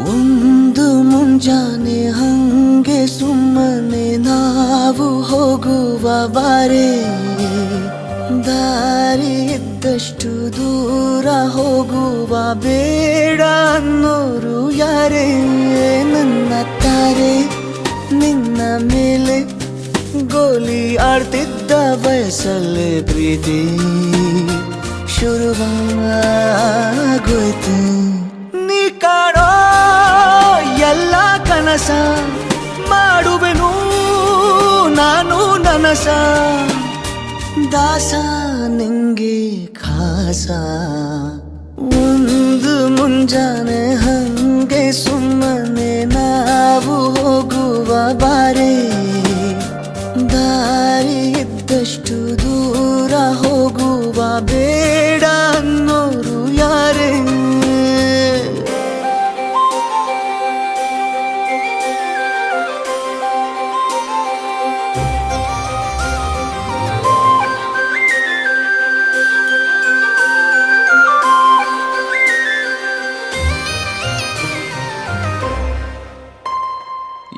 ಒಂದು ಮುಂಜಾನೆ ಹಂಗೆ ಸುಮ್ಮನೆ ನಾವು ಹೋಗುವ ಬಾರೆ ದಾರಿ ಇದ್ದಷ್ಟು ದೂರ ಹೋಗುವ ಬೇಡ ಅನ್ನೋರು ಯಾರೇ? ನನ್ನ ತಾರೆ, ನಿನ್ನ ಮೇಲೆ ಗೋಲಿ ಆಡ್ತಿದ್ದ ವಯಸ್ಸಲ್ಲೇ ಪ್ರೀತಿ ಶುರುವಾಗೋಯ್ತು. ಕನಸ ಮಾಡುವೆನು, ನಾನು ನನಸ. ದಾಸ ನಿಂಗೆ ಖಾಸ. ಒಂದು ಮುಂಜಾನೆ ಹಂಗೆ ಸುಮ್ಮನೆ ನಾವು ಹೋಗುವ ಬಾರೆ ದಾರಿ ಇದ್ದಷ್ಟು ದೂರ ಹೋಗುವ ಬೇಡ.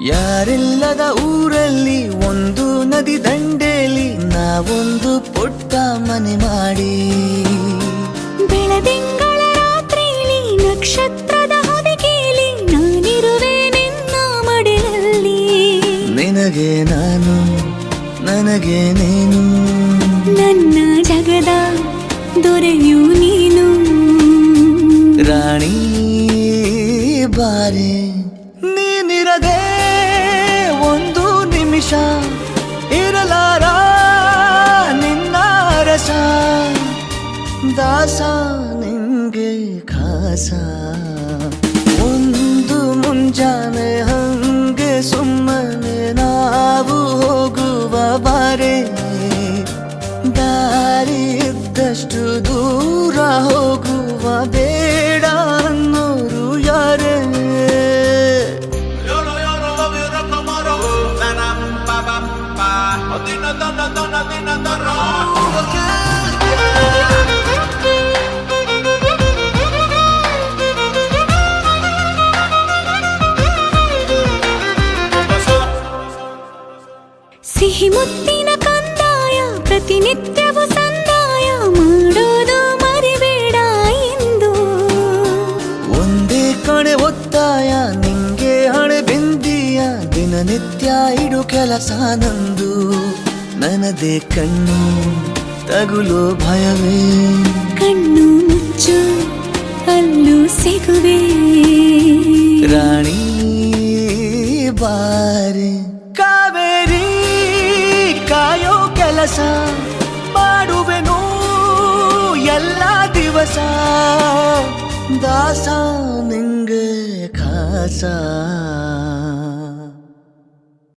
ಯಾರಿಲ್ಲದ ಊರಲ್ಲಿ ಒಂದು ನದಿ ದಂಡೆಯಲ್ಲಿ ನಾವೊಂದು ಪುಟ್ಟ ಮನೆ ಮಾಡಿ. ಬೆಳದಿಂಗಳ ರಾತ್ರಿಲಿ ನಕ್ಷತ್ರದ ಹೊದಿಕೆಯಲ್ಲಿ ನಾನಿರುವೆ ನಿನ್ನ ಮಡಿಲಲ್ಲಿ. ನಿನಗೆ ನಾನು ನನಗೆ ನೀನು. ನನ್ನ ಜಗದ ದೊರೆಯು ನೀನು. ರಾಣಿ ಬಾರೆ ದಾಸ ನಿಂಗೆ ಖಾಸ. ಒಂದು ಮುಂಜಾನೆ ಹಂಗೆ ಸುಮ್ಮನೆ ನಾವು ಹೋಗುವ ಬಾರೆ. ದಾರಿ ಇದ್ದಷ್ಟು ದೂರ ಹೋಗುವ ಬೇಡ ಅನ್ನೋರು ಯಾರೇ? Yolo yolo love you rock ಸಿಹಿ ಮುತ್ತಿನ ಕಂದಾಯ ಪ್ರತಿನಿತ್ಯವೂ ಸಂದಾಯ ಮಾಡೋದು ಮರಿಬೇಡ ಎಂದು ಒಂದೇ ಕಣೆ ಒತ್ತಾಯ ನಿಂಗೆ ಹಣೆ ಬಿಂದಿಯ ದಿನನಿತ್ಯ ಇಡು ಕೆಲಸ ನಂದು ನನದೇ ಕಣ್ಣು ತಗುಲೋ ಭಯವೇ ಕಣ್ಣು ಮುಚ್ಚು ಅಲ್ಲೂ ಸಿಗುವೆ ಕೆಲಸ ಮಾಡುವೆನು ಎಲ್ಲ ದಿವಸ. ದಾಸ ನಿಂಗೆ ಖಾಸ